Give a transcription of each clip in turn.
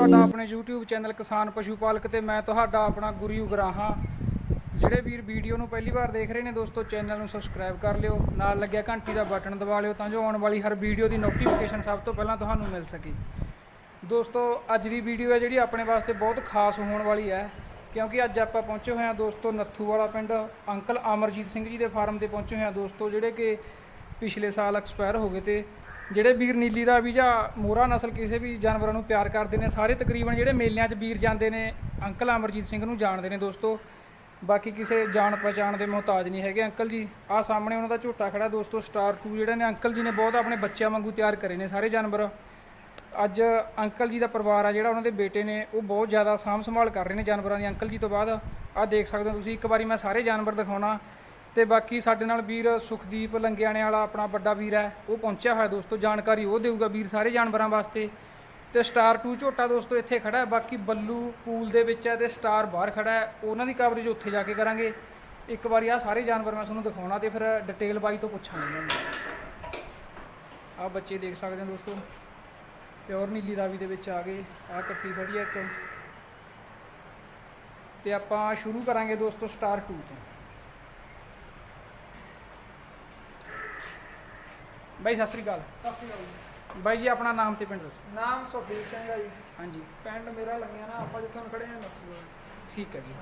ਤੁਹਾਡਾ ਆਪਣੇ YouTube channel ਕਿਸਾਨ ਪਸ਼ੂ ਪਾਲਕ ਤੇ ਮੈਂ ਤੁਹਾਡਾ ਆਪਣਾ ਗੁਰੂ ਉਗਰਾਹਾਂ ਜਿਹੜੇ ਵੀਰ ਵੀਡੀਓ ਨੂੰ ਪਹਿਲੀ ਵਾਰ ਦੇਖ ਰਹੇ ਨੇ ਦੋਸਤੋ, ਚੈਨਲ ਨੂੰ ਸਬਸਕ੍ਰਾਈਬ ਕਰ ਲਿਓ। ਨਾਲ ਲੱਗਿਆ ਘੰਟੀ ਦਾ ਬਟਨ ਦਬਾ ਲਿਓ ਤਾਂ ਜੋ ਆਉਣ ਵਾਲੀ ਹਰ ਵੀਡੀਓ ਦੀ ਨੋਟੀਫਿਕੇਸ਼ਨ ਸਭ ਤੋਂ ਪਹਿਲਾਂ ਤੁਹਾਨੂੰ ਮਿਲ ਸਕੇ। ਦੋਸਤੋ, ਅੱਜ ਦੀ ਵੀਡੀਓ ਹੈ ਜਿਹੜੀ ਆਪਣੇ ਵਾਸਤੇ ਬਹੁਤ ਖਾਸ ਹੋਣ ਵਾਲੀ ਹੈ, ਕਿਉਂਕਿ ਅੱਜ ਆਪਾਂ ਪਹੁੰਚੇ ਹੋਏ ਹਾਂ ਦੋਸਤੋ ਨੱਥੂ ਵਾਲਾ ਪਿੰਡ। ਅੰਕਲ ਅਮਰਜੀਤ ਸਿੰਘ ਜੀ ਦੇ ਫਾਰਮ ਤੇ ਪਹੁੰਚੇ ਹੋਏ ਹਾਂ ਦੋਸਤੋ, ਜਿਹੜੇ ਕਿ ਪਿਛਲੇ ਸਾਲ ਐਕਸਪਾਇਰ ਹੋ ਗਏ ਤੇ ਜਿਹੜੇ ਵੀਰ ਨੀਲੀ ਦਾ ਵੀ ਜਾਂ ਮੋਰਾ ਨਸਲ ਕਿਸੇ ਵੀ ਜਾਨਵਰਾਂ ਨੂੰ ਪਿਆਰ ਕਰਦੇ ਨੇ, ਸਾਰੇ ਤਕਰੀਬਨ ਜਿਹੜੇ ਮੇਲਿਆਂ 'ਚ ਵੀਰ ਜਾਂਦੇ ਨੇ, ਅੰਕਲ ਅਮਰਜੀਤ ਸਿੰਘ ਨੂੰ ਜਾਣਦੇ ਨੇ ਦੋਸਤੋ। ਬਾਕੀ ਕਿਸੇ ਜਾਣ ਪਛਾਣ ਦੇ ਮੁਹਤਾਜ ਨਹੀਂ ਹੈਗੇ। ਅੰਕਲ ਜੀ ਆਹ ਸਾਹਮਣੇ ਉਹਨਾਂ ਦਾ ਝੋਟਾ ਖੜਾ ਦੋਸਤੋ, ਸਟਾਰ 2 ਜਿਹੜੇ ਨੇ, ਅੰਕਲ ਜੀ ਨੇ ਬਹੁਤ ਆਪਣੇ ਬੱਚਿਆਂ ਵਾਂਗੂ ਤਿਆਰ ਕਰੇ ਨੇ ਸਾਰੇ ਜਾਨਵਰ। ਅੱਜ ਅੰਕਲ ਜੀ ਦਾ ਪਰਿਵਾਰ ਆ ਜਿਹੜਾ, ਉਹਨਾਂ ਦੇ ਬੇਟੇ ਨੇ, ਉਹ ਬਹੁਤ ਜ਼ਿਆਦਾ ਸਾਂਭ ਸੰਭਾਲ ਕਰ ਰਹੇ ਨੇ ਜਾਨਵਰਾਂ ਦੀ। ਅੰਕਲ ਜੀ ਤੋਂ ਬਾਅਦ ਆਹ ਦੇਖ ਸਕਦੇ ਹੋ ਤੁਸੀਂ, ਇੱਕ ਵਾਰੀ ਮੈਂ ਸਾਰੇ ਜਾਨਵਰ ਦਿਖਾਉਣਾ। ਤੇ ਬਾਕੀ ਸਾਡੇ ਨਾਲ ਵੀਰ ਸੁਖਦੀਪ ਲੰਗਿਆਣੇ ਵਾਲਾ ਆਪਣਾ ਵੱਡਾ ਵੀਰ ਹੈ, ਉਹ ਪਹੁੰਚਿਆ ਹੋਇਆ ਦੋਸਤੋ, ਜਾਣਕਾਰੀ ਉਹ ਦੇਊਗਾ ਵੀਰ ਸਾਰੇ ਜਾਨਵਰਾਂ ਵਾਸਤੇ। ਤੇ ਸਟਾਰ 2 ਝੋਟਾ ਦੋਸਤੋ ਇੱਥੇ ਖੜਾ ਹੈ, ਬਾਕੀ ਬੱਲੂ ਪੂਲ ਦੇ ਵਿੱਚ ਹੈ ਤੇ ਸਟਾਰ ਬਾਹਰ ਖੜਾ ਹੈ, ਉਹਨਾਂ ਦੀ ਕਵਰੇਜ ਉੱਥੇ ਜਾ ਕੇ ਕਰਾਂਗੇ। ਇੱਕ ਵਾਰੀ ਆ ਸਾਰੇ ਜਾਨਵਰ ਮੈਂ ਤੁਹਾਨੂੰ ਦਿਖਾਉਣਾ ਤੇ ਫਿਰ ਡਿਟੇਲ ਬਾਈ ਤੋਂ ਪੁੱਛਾਂਗੇ ਇਹਨਾਂ ਆ ਬੱਚੇ ਦੇਖ ਸਕਦੇ ਹੋ ਦੋਸਤੋ ਪਿਓਰ ਨੀਲੀ ਰਾਵੀ ਦੇ ਵਿੱਚ ਆ ਗਏ ਆ ਕੱਟੀ ਖੜੀ ਹੈ ਇੱਕ। ਤੇ ਆਪਾਂ ਸ਼ੁਰੂ ਕਰਾਂਗੇ ਦੋਸਤੋ ਸਟਾਰ 2 ਤੋਂ। ਬਾਈ ਸਤਿ ਸ੍ਰੀ ਅਕਾਲ। ਸਤਿ ਸ਼੍ਰੀ ਅਕਾਲ ਜੀ। ਬਾਈ ਜੀ ਆਪਣਾ ਨਾਮ ਤੇ ਪਿੰਡ ਦੱਸੋ। ਨਾਮ ਸੁਖਦੀਪ ਸਿੰਘ ਹੈ ਜੀ। ਹਾਂਜੀ। ਪਿੰਡ ਮੇਰਾ ਲੱਗਿਆ ਨਾ ਆਪਾਂ ਜਿੱਥੇ ਹੁਣ ਖੜੇ ਹਾਂ ਨੱਥੂ ਠੀਕ ਹੈ ਜੀ।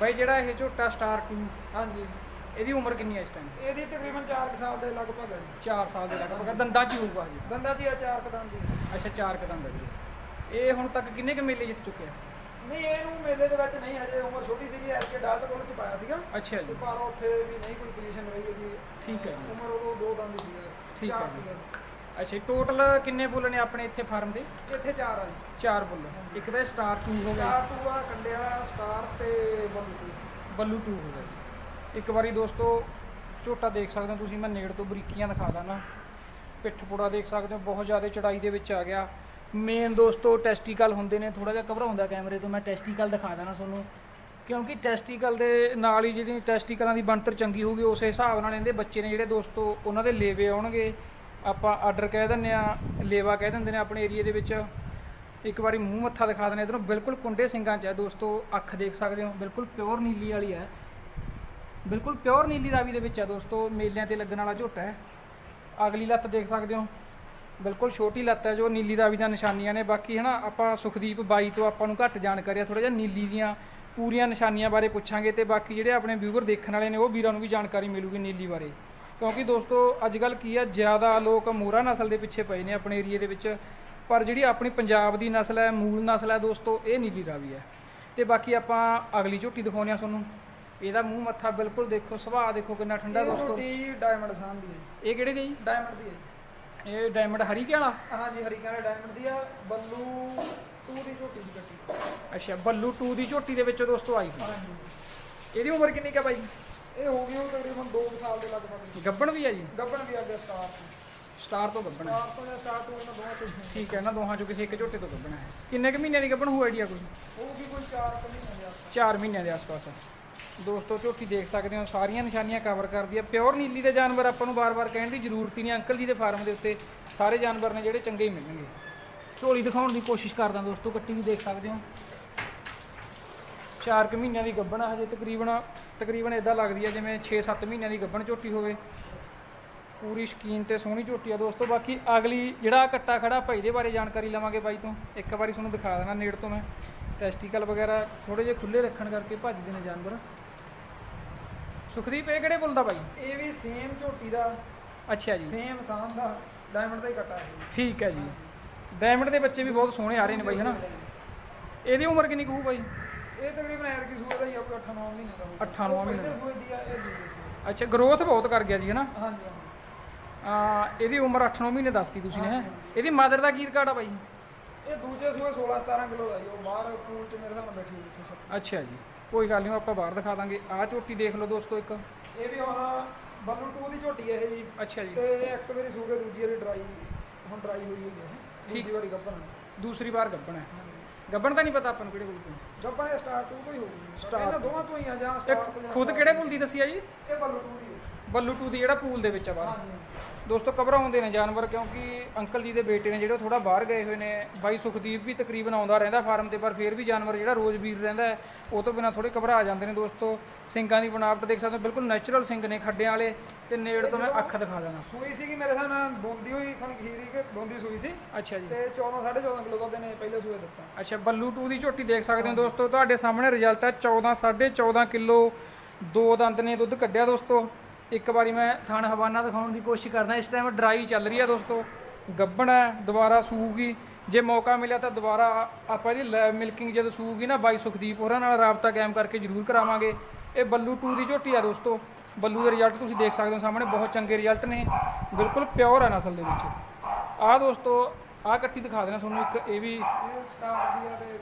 ਬਾਈ ਜਿਹੜਾ ਇਹ ਝੋਟਾ ਸਟਾਰ 2 ਹਾਂਜੀ। ਇਹਦੀ ਉਮਰ ਕਿੰਨੀ ਹੈ ਇਸ ਟਾਈਮ ਇਹਦੀ ਤਕਰੀਬਨ 4 ਸਾਲ ਦੇ ਲਗਭਗ ਹੈ ਜੀ। 4 ਸਾਲ ਦੇ ਲਗਭਗ ਦੰਦਾਂ 'ਚ ਹੀ ਹੋਊਗਾ ਹਜੇ। ਦੰਦਾ ਜੀ ਆ ਚਾਰ ਕਦਮ ਦੀ ਅੱਛਾ 4 ਕਦਮ ਦਾ ਜੀ। ਇਹ ਹੁਣ ਤੱਕ ਕਿੰਨੇ ਕੁ ਮੇਲੇ ਜਿੱਤ ਚੁੱਕੇ ਆ? ਨਹੀਂ ਇਹਨੂੰ ਮੇਲੇ ਦੇ ਵਿੱਚ ਨਹੀਂ ਹਜੇ ਉਮਰ ਛੋਟੀ ਸੀਗੀ ਐਰ ਕੇ ਡਾਲਟ ਕੋਲ ਚ ਪਾਇਆ ਸੀਗਾ। ਅੱਛਾ ਜੀ। ਪਰ ਉੱਥੇ ਵੀ ਨਹੀਂ ਕੋਈ ਪੋਜੀਸ਼ਨ ਰਹੀ ਇਹਦੀ ਠੀਕ ਹੈ ਜੀ। ਉਮਰ ਉਦੋਂ ਦੋ ਦੰਦ ਸੀਗਾ ਠੀਕ ਹੈ ਜੀ। ਅੱਛਾ ਟੋਟਲ ਕਿੰਨੇ ਬੁੱਲ ਨੇ ਆਪਣੇ ਇੱਥੇ ਫਾਰਮ ਦੇ? ਇੱਥੇ ਚਾਰ ਆ ਜੀ। ਚਾਰ ਬੁੱਲ। ਇੱਕ ਤਾਂ ਸਟਾਰ 2 ਹੋ ਗਿਆ। ਚਾਰ ਟੂ ਆ ਕੰਡਿਆ ਸਟਾਰ ਤੇ ਬੰਦੂ ਬੱਲੂ 2 ਹੋ ਗਿਆ ਜੀ। ਇੱਕ ਵਾਰੀ ਦੋਸਤੋ ਝੋਟਾ ਦੇਖ ਸਕਦੇ ਹੋ ਤੁਸੀਂ ਮੈਂ ਨੇੜ ਤੋਂ ਬਰੀਕੀਆਂ ਦਿਖਾ ਦਾਂ ਪਿੱਠ ਪੁੜਾ ਦੇਖ ਸਕਦੇ ਹੋ ਬਹੁਤ ਜ਼ਿਆਦਾ ਚੜਾਈ ਦੇ ਵਿੱਚ ਆ ਗਿਆ। ਮੇਨ ਦੋਸਤੋ ਟੈਸਟੀਕਲ ਹੁੰਦੇ ਨੇ ਥੋੜਾ ਜਿਹਾ ਘਬਰਾਉਂਦਾ ਕੈਮਰੇ ਤੋਂ, ਮੈਂ ਟੈਸਟੀਕਲ ਦਿਖਾ ਦੇਣਾ ਤੁਹਾਨੂੰ। ਕਿਉਂਕਿ ਟੈਸਟੀਕਲ ਦੇ ਨਾਲ ਹੀ ਜਿਹੜੀ ਟੈਸਟੀਕਲਾਂ ਦੀ ਬਣਤਰ ਚੰਗੀ ਹੋਊਗੀ, ਉਸੇ ਹਿਸਾਬ ਨਾਲ ਇਹਦੇ ਬੱਚੇ ਨੇ ਜਿਹੜੇ ਦੋਸਤੋ ਉਹਨਾਂ ਦੇ ਲੇਵੇ ਆਉਣਗੇ। ਆਪਾਂ ਆਰਡਰ ਕਹਿ ਦਿੰਦੇ ਆ ਲੇਵਾ ਕਹਿ ਦਿੰਦੇ ਨੇ ਆਪਣੇ ਏਰੀਆ ਦੇ ਵਿੱਚ। ਇੱਕ ਵਾਰੀ ਮੂੰਹ ਮੱਥਾ ਦਿਖਾ ਦਿੰਦੇ ਇਧਰੋਂ ਬਿਲਕੁਲ ਕੁੰਡੇ ਸਿੰਘਾਂ 'ਚ ਹੈ ਦੋਸਤੋ ਅੱਖ ਦੇਖ ਸਕਦੇ ਹੋ, ਬਿਲਕੁਲ ਪਿਓਰ ਨੀਲੀ ਵਾਲੀ ਹੈ। ਬਿਲਕੁਲ ਪਿਓਰ ਨੀਲੀ ਰਾਵੀ ਦੇ ਵਿੱਚ ਹੈ ਦੋਸਤੋ ਮੇਲਿਆਂ ਤੇ ਲੱਗਣ ਵਾਲਾ ਝੋਟਾ ਹੈ। ਅਗਲੀ ਲੱਤ ਦੇਖ ਸਕਦੇ ਹੋ। ਬਿਲਕੁਲ ਛੋਟੀ ਲੱਤ ਹੈ ਜੋ ਨੀਲੀ ਰਾਵੀ ਦੀਆਂ ਨਿਸ਼ਾਨੀਆਂ ਨੇ। ਬਾਕੀ ਹਨਾ ਆਪਾਂ ਸੁਖਦੀਪ ਬਾਈ ਤੋਂ ਆਪਾਂ ਨੂੰ ਘੱਟ ਜਾਣਕਾਰੀ ਆ ਥੋੜਾ ਜਿਹਾ ਨੀਲੀ ਦੀਆਂ ਪੂਰੀਆਂ ਨਿਸ਼ਾਨੀਆਂ ਬਾਰੇ ਪੁੱਛਾਂਗੇ ਤੇ ਬਾਕੀ ਜਿਹੜੇ ਆਪਣੇ ਵਿਊਵਰ ਦੇਖਣ ਵਾਲੇ ਨੇ ਉਹ ਵੀਰਾਂ ਨੂੰ ਵੀ ਜਾਣਕਾਰੀ ਮਿਲੂਗੀ ਨੀਲੀ ਬਾਰੇ। ਕਿਉਂਕਿ ਦੋਸਤੋ ਅੱਜ ਕੱਲ ਕੀ ਆ ਜ਼ਿਆਦਾ ਲੋਕ ਮੋਰਾ ਨਸਲ ਦੇ ਪਿੱਛੇ ਪਏ ਨੇ ਆਪਣੇ ਏਰੀਏ ਦੇ ਵਿੱਚ। ਪਰ ਜਿਹੜੀ ਆਪਣੀ ਪੰਜਾਬ ਦੀ ਨਸਲ ਹੈ ਮੂਲ ਨਸਲ ਹੈ ਦੋਸਤੋ ਇਹ ਨੀਲੀ ਰਾਵੀ ਹੈ। ਤੇ ਬਾਕੀ ਆਪਾਂ ਅਗਲੀ ਝੋਟੀ ਦਿਖਾਉਂਦੇ ਆ ਤੁਹਾਨੂੰ। ਇਹਦਾ ਮੂੰਹ ਮੱਥਾ ਬਿਲਕੁਲ ਦੇਖੋ ਸੁਭਾਅ ਦੇਖੋ ਕਿੰਨਾ ਠੰਡਾ ਦੋਸਤੋ। ਟੀ ਡਾਇਮੰਡ ਦੀ ਜੀ। ਇਹ ਕਿਹੜੇ ਦੇ ਜੀ? ਡਾਇਮੰਡ ਦੀ ਹੈ। ਇਹ ਡਾਇਮੰਡ ਹਰੀਕੇ ਵਾਲਾ? ਹਾਂਜੀ ਹਰੀਕਾਨਾ ਡਾਇਮੰਡ ਦੀ ਆ ਬੱਲੂ ਟੂ ਦੀ ਝੋਟੀ ਦੀ ਕੱਟੀ ਅੱਛਾ ਬੱਲੂ 2 ਦੀ ਝੋਟੀ ਦੇ ਵਿੱਚ ਦੋਸਤੋ ਆਈ। ਹਾਂਜੀ। ਇਹਦੀ ਉਮਰ ਕਿੰਨੀ ਕਾ ਬਾਈ? ਇਹ ਹੋ ਗਈ ਉਹ ਤਕਰੀਬਨ 2 ਸਾਲ ਦੇ ਲਗਭਗ। ਗੱਬਣ ਵੀ ਆ ਜੀ? ਗੱਬਣ ਵੀ ਅੱਗੇ ਸਟਾਰ ਸਟਾਰ ਤੋਂ ਗੱਬਣ ਹੈ ਸਟਾਰ ਤੋਂ ਜਾਂ ਸਟਾਰ ਤੋਂ ਇਹਨਾਂ ਦੋਵਾਂ ਤੋਂ ਠੀਕ ਹੈ ਨਾ ਦੋਹਾਂ ਚੋਂ ਕਿਸੇ ਇੱਕ ਝੋਟੇ ਤੋਂ ਗੱਬਣ ਹੈ ਕਿੰਨੇ ਕੁ ਮਹੀਨਿਆਂ ਦੀ ਗੱਬਣ ਹੋਊ ਆਈਡੀਆ ਕੋਈ? ਹੋਊਗੀ ਕੋਈ 4 ਕਮੀ ਨਹੀਂ ਆ 4 ਮਹੀਨਿਆਂ ਦੇ ਆਸ-ਪਾਸ। ਦੋਸਤੋ ਝੋਟੀ ਦੇਖ ਸਕਦੇ ਹੋ, ਸਾਰੀਆਂ ਨਿਸ਼ਾਨੀਆਂ ਕਵਰ ਕਰਦੀ ਹੈ ਪਿਓਰ ਨੀਲੀ ਦੇ ਜਾਨਵਰ ਆਪਾਂ ਨੂੰ ਬਾਰ-ਬਾਰ ਕਹਿਣ ਦੀ ਜ਼ਰੂਰਤ ਹੀ ਨਹੀਂ, ਅੰਕਲ ਜੀ ਦੇ ਫਾਰਮ ਦੇ ਉੱਤੇ ਸਾਰੇ ਜਾਨਵਰ ਨੇ ਜਿਹੜੇ ਚੰਗੇ ਹੀ ਮਿਲਣਗੇ। ਝੋਲੀ ਦਿਖਾਉਣ ਦੀ ਕੋਸ਼ਿਸ਼ ਕਰਦਾ ਦੋਸਤੋ, ਕੱਟੀ ਵੀ ਦੇਖ ਸਕਦੇ ਹੋ। 4 ਕੁ ਮਹੀਨਿਆਂ ਦੀ ਗੱਭਣ ਆ, ਹਜੇ ਤਕਰੀਬਨ ਤਕਰੀਬਨ ਇਦਾਂ ਲੱਗਦੀ ਹੈ ਜਿਵੇਂ 6-7 ਮਹੀਨਿਆਂ ਦੀ ਗੱਭਣ ਝੋਟੀ ਹੋਵੇ। ਪੂਰੀ ਸ਼ਕੀਨ ਤੇ ਸੋਹਣੀ ਝੋਟੀ ਆ ਦੋਸਤੋ। ਬਾਕੀ ਅਗਲੀ ਜਿਹੜਾ ਕੱਟਾ ਖੜਾ ਭਾਈ ਦੇ ਬਾਰੇ ਜਾਣਕਾਰੀ ਲਵਾਂਗੇ ਬਾਈ ਤੋਂ। ਇੱਕ ਵਾਰੀ ਤੁਹਾਨੂੰ ਦਿਖਾ ਦੇਣਾ ਨੇੜ ਤੋਂ ਮੈਂ। ਟੈਸਟੀਕਲ ਵਗੈਰਾ ਥੋੜੇ ਜਿਹੇ ਖੁੱਲੇ ਰੱਖਣ ਕਰਕੇ ਭੱਜਦੇ ਨੇ ਜਾਨਵਰ। ਸੁਖਦੀਪ ਇਹ ਕਿਹੜੇ ਬੁੱਲ ਦਾ ਬਾਈ? ਇਹ ਵੀ ਸੇਮ ਝੋਟੀ ਦਾ। ਅੱਛਾ ਜੀ। ਸੇਮ ਸਾਨ ਦਾ। ਡਾਇਮੰਡ ਦਾ ਹੀ ਕੱਟਾ ਹੈ ਠੀਕ ਹੈ ਜੀ। ਡਾਇਮੰਡ ਦੇ ਬੱਚੇ ਵੀ ਬਹੁਤ ਸੋਹਣੇ ਆ ਰਹੇ ਨੇ ਬਾਈ ਹਨਾ? ਇਹਦੀ ਉਮਰ ਕਿੰਨੀ ਕੁ ਹੋਊ ਬਾਈ? ਇਹ ਤਕਰੀਬਨ ਐਰ ਕੀ ਸੂਏ ਦਾ ਹੀ ਆਊਗਾ 8 9 ਮਹੀਨੇ ਦਾ ਹੋਊਗਾ। ਅੱਠਾਂ ਨੌਂ ਉਹ ਪਹਿਲੇ ਮਹੀਨੇ ਦਾ। ਸੂਏ ਦੀ ਆ ਇਹ ਦੂਜੇ ਅੱਛਾ ਗਰੋਥ ਬਹੁਤ ਕਰ ਗਿਆ ਜੀ ਹਨਾ। ਹਾਂਜੀ ਆ ਇਹਦੀ ਉਮਰ 8-9 ਮਹੀਨੇ ਦੱਸਤੀ ਤੁਸੀਂ ਨੇ ਹੈਂ? ਇਹਦੀ ਮਦਰ ਦਾ ਕੀ ਰਿਕਾਰਡ ਆ ਬਾਈ? ਇਹ ਦੂਜੇ ਸੂਏ 16 17 ਕਿਲੋ ਦਾ ਜੀ ਉਹ ਬਾਹਰ ਪੂਲ ਚ ਮੇਰੇ ਨਾਲ ਬੈਠੀ ਉੱਥੇ ਅੱਛਾ ਜੀ। ਕੋਈ ਗੱਲ ਨਹੀਂ ਆਪਾਂ ਬਾਹਰ ਦਿਖਾ ਦਾਂਗੇ। ਆਹ ਝੋਟੀ ਦੇਖ ਲਓ ਦੋਸਤੋ ਇੱਕ। ਇਹ ਵੀ ਹੁਣ ਬੱਲੂ 2 ਦੀ ਝੋਟੀ ਹੈ ਇਹ ਜੀ। ਅੱਛਾ ਜੀ। ਤੇ ਇੱਕ ਵਾਰੀ ਸੂ ਕੇ ਦੂਜੀ ਵਾਰੀ ਡਰਾਈ ਹੁਣ ਡਰਾਈ ਹੋਈ ਹੋਈ ਹੈ। ਠੀਕ। ਵਾਰੀ ਗੱਭਣ ਦੂਸਰੀ ਵਾਰ ਗੱਬਣ ਹੈ। ਗੱਬਣ ਤਾਂ ਨਹੀਂ ਪਤਾ ਆਪਾਂ ਨੂੰ ਕਿਹੜੇ ਬੁੱਲ ਤੋਂ। ਇਹ ਸਟਾਰ 2 ਤੋਂ ਹੀ ਹੋਊਗੀ। ਇਹਨਾਂ ਦੋਵਾਂ ਤੋਂ ਹੀ ਆ ਜਾਂ ਖੁਦ ਕਿਹੜੇ। ਬੁੱਲ ਦੀ ਦੱਸੀ ਆ ਜੀ? ਇਹ ਬੱਲੂ 2 ਦੀ ਬੱਲੂ 2 ਦੀ ਜਿਹੜਾ ਪੂਲ ਦੇ ਵਿੱਚ ਆ ਬਾਹਰ। ਦੋਸਤੋ ਘਬਰਾਉਂਦੇ ਨੇ ਜਾਨਵਰ ਕਿਉਂਕਿ ਅੰਕਲ ਜੀ ਦੇ ਬੇਟੇ ਨੇ ਜਿਹੜੇ ਥੋੜਾ ਬਾਹਰ ਗਏ ਹੋਏ ਨੇ। ਬਾਈ ਸੁਖਦੀਪ ਵੀ ਤਕਰੀਬਨ ਆਉਂਦਾ ਰਹਿੰਦਾ ਫਾਰਮ ਤੇ ਪਰ ਫਿਰ ਵੀ ਜਾਨਵਰ ਜਿਹੜਾ ਰੋਜ਼ ਵੀਰ ਰਹਿੰਦਾ ਉਹ ਤੋਂ ਬਿਨਾ ਥੋੜੇ ਘਬਰਾ ਜਾਂਦੇ ਨੇ ਦੋਸਤੋ। ਸਿੰਗਾਂ ਦੀ ਬਣਾਵਟ ਦੇਖ ਸਕਦੇ ਹੋ ਬਿਲਕੁਲ ਨੈਚੁਰਲ ਸਿੰਗ ਨੇ ਖੱਡਿਆਂ ਵਾਲੇ। ਤੇ ਨੇੜ ਤੋਂ ਮੈਂ ਅੱਖ ਦਿਖਾ ਦੇਣਾ ਸੂਈ ਸੀਗੀ ਮੇਰੇ ਹਿਸਾਬ ਨਾਲ ਦੋਂਦੀ ਹੋਈ ਖੀਰੀ ਕਿ ਦੋਂਦੀ ਸੂਈ ਸੀ। ਅੱਛਾ ਜੀ। ਤੇ 14 14.5 ਕਿਲੋ ਦੁੱਧ ਨੇ ਪਹਿਲੇ ਸੂਏ ਦਿੱਤਾ। ਅੱਛਾ ਬੱਲੂ 2 ਦੀ ਝੋਟੀ ਦੇਖ ਸਕਦੇ ਹੋ ਦੋਸਤੋ ਤੁਹਾਡੇ ਸਾਹਮਣੇ ਰਿਜ਼ਲਟ ਹੈ 14 14.5 ਕਿਲੋ ਦੋ ਦੰਦ ਨੇ ਦੁੱਧ ਕੱਢਿਆ ਦੋਸਤੋ। ਇੱਕ ਵਾਰੀ ਮੈਂ ਥਣ ਹਵਾਨਾ ਦਿਖਾਉਣ ਦੀ ਕੋਸ਼ਿਸ਼ ਕਰਦਾ ਇਸ ਟਾਈਮ ਡਰਾਈ ਚੱਲ ਰਹੀ ਹੈ ਦੋਸਤੋ। ਗੱਬਣ ਹੈ ਦੁਬਾਰਾ ਸੂਗੀ ਜੇ ਮੌਕਾ ਮਿਲਿਆ ਤਾਂ ਦੁਬਾਰਾ ਆਪਾਂ ਇਹਦੀ ਮਿਲਕਿੰਗ ਜਦ ਸੂਗੀ ਨਾ ਬਾਈ ਸੁਖਦੀਪ ਹੋਰਾਂ ਨਾਲ ਰਾਬਤਾ ਕਾਇਮ ਕਰਕੇ ਜ਼ਰੂਰ ਕਰਾਵਾਂਗੇ। ਇਹ ਬੱਲੂ 2 ਦੀ ਝੋਟੀ ਆ ਦੋਸਤੋ। ਬੱਲੂ ਦੇ ਰਿਜ਼ਲਟ ਤੁਸੀਂ ਦੇਖ ਸਕਦੇ ਹੋ ਸਾਹਮਣੇ ਬਹੁਤ ਚੰਗੇ ਰਿਜ਼ਲਟ ਨੇ ਬਿਲਕੁਲ ਪਿਓਰ ਹੈ ਨਸਲ ਦੇ ਵਿੱਚ। ਆਹ ਦੋਸਤੋ ਆਹ ਕੱਟੀ ਦਿਖਾ ਦੇਣਾ ਤੁਹਾਨੂੰ ਇੱਕ ਇਹ ਵੀ ਇਹ ਸਟਾਰ ਦੀ ਆ ਜਿਹੀ।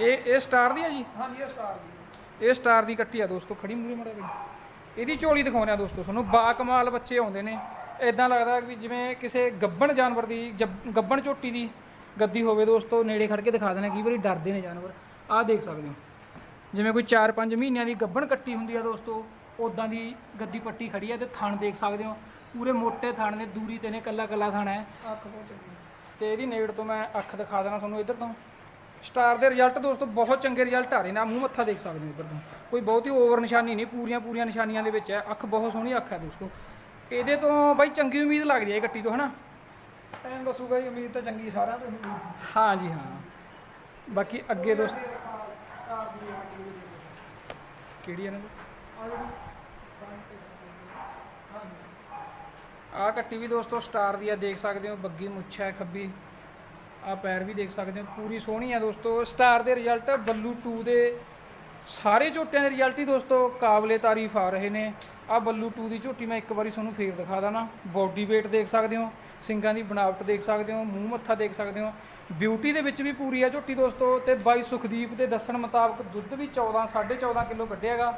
ਇਹ ਇਹ ਸਟਾਰ ਦੀ ਹੈ ਜੀ? ਹਾਂਜੀ ਇਹ ਸਟਾਰ ਦੀ ਇਹ ਸਟਾਰ ਦੀ ਕੱਟੀ ਆ ਦੋਸਤੋ ਖੜੀ ਮੂਰੇ ਮੜਾ ਬਈ ਇਹਦੀ ਝੋਲੀ ਦਿਖਾਉਂਦੇ ਆ ਦੋਸਤੋ ਤੁਹਾਨੂੰ ਬਾ ਕਮਾਲ ਬੱਚੇ ਆਉਂਦੇ ਨੇ। ਇਦਾਂ ਲੱਗਦਾ ਵੀ ਜਿਵੇਂ ਕਿਸੇ ਗੱਬਣ ਜਾਨਵਰ ਦੀ ਗੱਬਣ ਝੋਟੀ ਦੀ ਗੱਦੀ ਹੋਵੇ ਦੋਸਤੋ ਨੇੜੇ ਖੜ ਕੇ ਦਿਖਾ ਦੇਣਾ ਕਈ ਵਾਰੀ ਡਰਦੇ ਨੇ ਜਾਨਵਰ। ਆਹ ਦੇਖ ਸਕਦੇ ਹੋ। ਜਿਵੇਂ ਕੋਈ 4-5 ਮਹੀਨਿਆਂ ਦੀ ਗੱਬਣ ਕੱਟੀ ਹੁੰਦੀ ਆ ਦੋਸਤੋ ਉਦਾਂ ਦੀ ਗੱਦੀ ਪੱਟੀ ਖੜੀ ਆ ਤੇ ਥਣ ਦੇਖ ਸਕਦੇ ਹੋ। ਪੂਰੇ ਮੋٹے ਥਣ ਨੇ ਦੂਰੀ ਤੇ ਨੇ ਕੱਲਾ ਕੱਲਾ ਥਣ ਹੈ। ਅੱਖ ਬਹੁਤ ਚੰਗੀ ਤੇ ਇਹਦੀ ਨੇੜ ਤੋਂ ਮੈਂ ਅੱਖ ਦਿਖਾ ਦੇਣਾ ਤੁਹਾਨੂੰ ਇੱਧਰ ਤੋਂ। ਸਟਾਰ ਦੇ ਰਿਜ਼ਲਟ ਦੋਸਤੋ, ਬਹੁਤ ਚੰਗੇ ਰਿਜ਼ਲਟ ਆ ਰਹੇ ਨੇ। ਮੂੰਹ ਮੱਥਾ ਦੇਖ ਸਕਦੇ ਹੋ ਇੱਧਰ ਤੋਂ। ਕੋਈ ਬਹੁਤੀ ਓਵਰ ਨਿਸ਼ਾਨੀ ਨਹੀਂ, ਪੂਰੀਆਂ ਪੂਰੀਆਂ ਨਿਸ਼ਾਨੀਆਂ ਦੇ ਵਿੱਚ ਹੈ। ਅੱਖ ਬਹੁਤ ਸੋਹਣੀ ਅੱਖ ਹੈ ਦੋਸਤੋ। ਇਹਦੇ ਤੋਂ ਬਾਈ ਚੰਗੀ ਉਮੀਦ ਲੱਗਦੀ ਹੈ ਇਹ ਤੋਂ, ਹਨਾ? ਟਾਈਮ ਦੱਸੂਗਾ ਜੀ, ਉਮੀਦ ਤਾਂ ਚੰਗੀ ਸਾਰਿਆਂ ਤੋਂ ਹਾਂ ਜੀ, ਹਾਂ। ਬਾਕੀ ਅੱਗੇ ਦੋਸਤੋ ਕਿਹੜੀ ਹੈ ਨਾ ਆ ਆਹ ਕੱਟੀ ਵੀ ਦੋਸਤੋ ਸਟਾਰ ਦੀ ਆ, ਦੇਖ ਸਕਦੇ ਹੋ। ਬੱਗੀ ਮੁੱਛ ਹੈ, ਖੱਬੀ। ਆ ਪੈਰ ਵੀ ਦੇਖ ਸਕਦੇ ਹੋ, ਪੂਰੀ ਸੋਹਣੀ ਆ ਦੋਸਤੋ। ਸਟਾਰ ਦੇ ਰਿਜ਼ਲਟ ਬੱਲੂ 2 ਦੇ ਸਾਰੇ ਝੋਟਿਆਂ ਦੇ ਰਿਜ਼ਲਟ ਹੀ ਦੋਸਤੋ ਕਾਬਲੇ ਤਾਰੀਫ ਆ ਰਹੇ ਨੇ। ਆ ਬੱਲੂ 2 ਦੀ ਝੋਟੀ ਮੈਂ ਇੱਕ ਵਾਰੀ ਤੁਹਾਨੂੰ ਫੇਰ ਦਿਖਾ ਦਾਂ ਬੋਡੀ weight ਦੇਖ ਸਕਦੇ ਹੋ, ਸਿੰਗਾਂ ਦੀ ਬਣਾਵਟ ਦੇਖ ਸਕਦੇ ਹੋ, ਮੂੰਹ ਮੱਥਾ ਦੇਖ ਸਕਦੇ ਹੋ। ਬਿਊਟੀ ਦੇ ਵਿੱਚ ਵੀ ਪੂਰੀ ਆ ਝੋਟੀ ਦੋਸਤੋ ਤੇ ਬਾਈ ਸੁਖਦੀਪ ਦੇ ਦੱਸਣ ਮੁਤਾਬਕ ਦੁੱਧ ਵੀ 14 14.5 ਕਿਲੋ ਕੱਢਿਆਗਾ।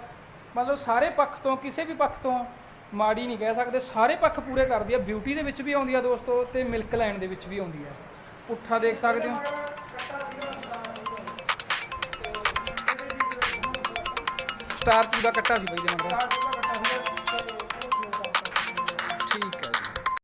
ਮਤਲਬ ਸਾਰੇ ਪੱਖ ਤੋਂ, ਕਿਸੇ ਵੀ ਪੱਖ ਤੋਂ ਮਾੜੀ ਨਹੀਂ ਕਹਿ ਸਕਦੇ, ਸਾਰੇ ਪੱਖ ਪੂਰੇ ਕਰਦੀ ਆ। ਬਿਊਟੀ ਦੇ ਵਿੱਚ ਵੀ ਆਉਂਦੀ ਆ ਦੋਸਤੋ ਤੇ ਮਿਲਕ ਲਾਈਨ ਦੇ ਵਿੱਚ ਵੀ ਆਉਂਦੀ ਆ। ਪੁੱਠਾ ਦੇਖ ਸਕਦੇ ਹੋ। ਸਟਾਰ 2 ਦਾ ਕੱਟਾ ਸੀ ਬਈ ਦੇ ਨੰਬਰ